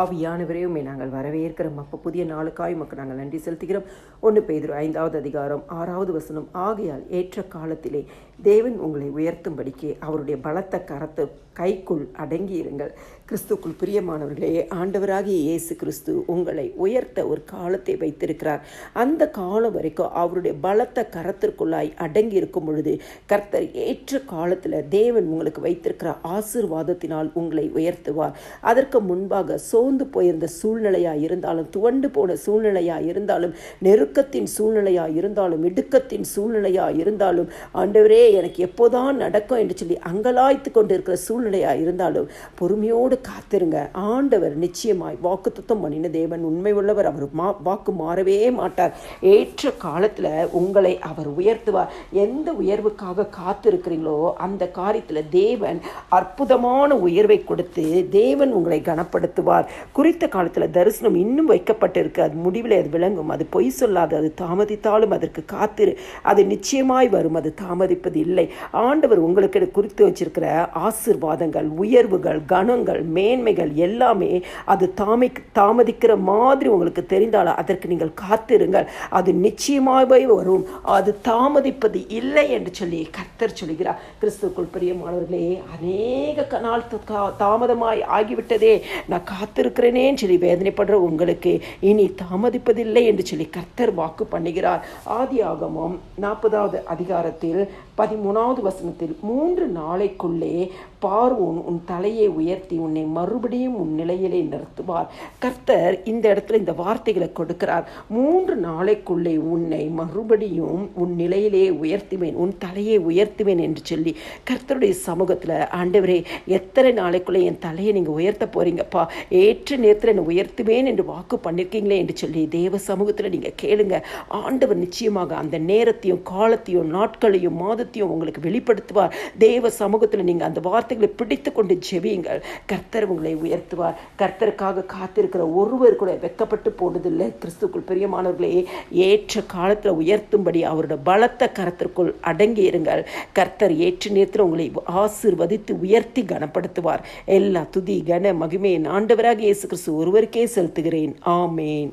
ஆவியானவரையுமே நாங்கள் வரவேற்கிறோம். அப்போ புதிய நாளுக்காய் உமக்கு நாங்கள் நன்றி செலுத்துகிறோம். ஒன்று பேதுரு ஐந்தாவது அதிகாரம் ஆறாவது வசனம். ஆகையால் ஏற்ற காலத்திலே தேவன் உங்களை உயர்த்தும்படிக்கு அவருடைய பலத்த கரத்து கைக்குள் அடங்கி இருங்கள் கிறிஸ்துக்குள் பிரியமானவர்களே ஆண்டவராகிய இயேசு கிறிஸ்து உங்களை உயர்த்த ஒரு காலத்தை வைத்திருக்கிறார். அந்த காலம் வரைக்கும் அவருடைய பலத்த கரத்திற்குள்ளாய் அடங்கி இருக்கும் பொழுது கர்த்தர் ஏற்ற காலத்தில் தேவன் உங்களுக்கு வைத்திருக்கிற ஆசீர்வாதத்தினால் உங்களை உயர்த்துவார். அதற்கு முன்பாக சோர்ந்து போயிருந்த சூழ்நிலையாக இருந்தாலும் துவண்டு போன சூழ்நிலையாக இருந்தாலும் நெருக்கத்தின் சூழ்நிலையாக இருந்தாலும் இடுக்கத்தின் சூழ்நிலையாக இருந்தாலும் ஆண்டவரே எனக்கு எப்போதான் நடக்கும் என்று சொல்லி அங்கலாய்த்து கொண்டு இருக்கிற சூழ்நிலையாக இருந்தாலும் பொறுமையோடு காத்திருங்க. ஆண்டவர் நிச்சயமாய் வாக்குத்தத்தம் பண்ணின தேவன் உண்மை உள்ளவர் அவர் மா வாக்கு மாறவே மாட்டார். ஏற்ற காலத்தில் உங்களை அவர் உயர்த்துவார். எந்த உயர்வுக்காக காத்திருக்கிறீங்களோ அந்த காரியத்தில் தேவன் அற்புதமான உயர்வை கொடுத்து தேவன் உங்களை கனப்படுத்துவார். குறித்த காலத்தில் தரிசனம் இன்னும் வைக்கப்பட்டிருக்கு. அது முடிவில் அது விளங்கும். அது பொய் சொல்லாது அது தாமதித்தாலும் அதற்கு காத்திரு. அது நிச்சயமாய் வரும். அது தாமதிப்பது இல்லை. ஆண்டவர் உங்களுக்கு குறித்து வச்சிருக்கிற ஆசிர்வாதங்கள் உயர்வுகள் கணங்கள் மேன்மைகள் எல்லாமே அது தாமி தாமதிக்கிற மாதிரி உங்களுக்கு தெரிந்தாலும் அதற்கு நீங்கள் காத்திருங்கள். அது நிச்சயமாகவே வரும். அது தாமதிப்பது இல்லை என்று சொல்லி கர்த்தர் சொல்கிறார். கிறிஸ்துக்குள் பிரியமானவர்களே அநேக நாள் தா- தாமதமாய் ஆகிவிட்டதே. நான் காத்திருக்கிறேனேன்னு சொல்லி வேதனைப்படுற உங்களுக்கு இனி தாமதிப்பதில்லை என்று சொல்லி கர்த்தர் வாக்கு பண்ணுகிறார். ஆதி ஆகமம் நாற்பதாவது அதிகாரத்தில் பதிமூணாவது வசனத்தில் மூன்று நாளைக்குள்ளே பார்வோன் உன் தலையை உயர்த்தி உன் உன்னை மறுபடியும் உன் நிலையிலே நிறுத்துவார். கர்த்தர் இந்த இடத்துல இந்த வார்த்தைகளை கொடுக்கிறார். மூன்று நாளைக்குள்ளே உன்னை மறுபடியும் உன் நிலையிலே உயர்த்துவேன் உன் தலையை உயர்த்துவேன் என்று சொல்லி கர்த்தருடைய சமூகத்தில் ஆண்டவரே எத்தனை நாளைக்குள்ளே என் தலையை நீங்கள் உயர்த்த போறீங்கப்பா? ஏற்ற நேரத்தில் என்னை உயர்த்துவேன் என்று வாக்கு பண்ணிருக்கீங்களே? என்று சொல்லி தேவ சமூகத்தில் நீங்கள் கேளுங்க. ஆண்டவர் நிச்சயமாக அந்த நேரத்தையும் காலத்தையும் நாட்களையும் மாதத்தையும் உங்களுக்கு வெளிப்படுத்துவார். தேவ சமூகத்தில் நீங்கள் அந்த வார்த்தைகளை பிடித்து கொண்டு ஜெபியுங்கள் கர்த்தர் உங்களை உயர்த்துவார். கர்த்தருக்காக காத்திருக்கிற ஒருவர் கூட வெக்கப்பட்டு போனதில்லை. கிறிஸ்துக்குள் பிரியமானவர்களே ஏற்ற காலத்தில் உயர்த்தும்படி அவரோட பலத்த கரத்திற்குள் அடங்கி இருங்கள். கர்த்தர் ஏற்ற நேரத்தில் உங்களை ஆசீர்வதித்து உயர்த்தி கனப்படுத்துவார். எல்லா துதி கன மகிமையின் ஆண்டவராக இயேசு கிறிஸ்து ஒருவருக்கே செலுத்துகிறேன். ஆமேன்.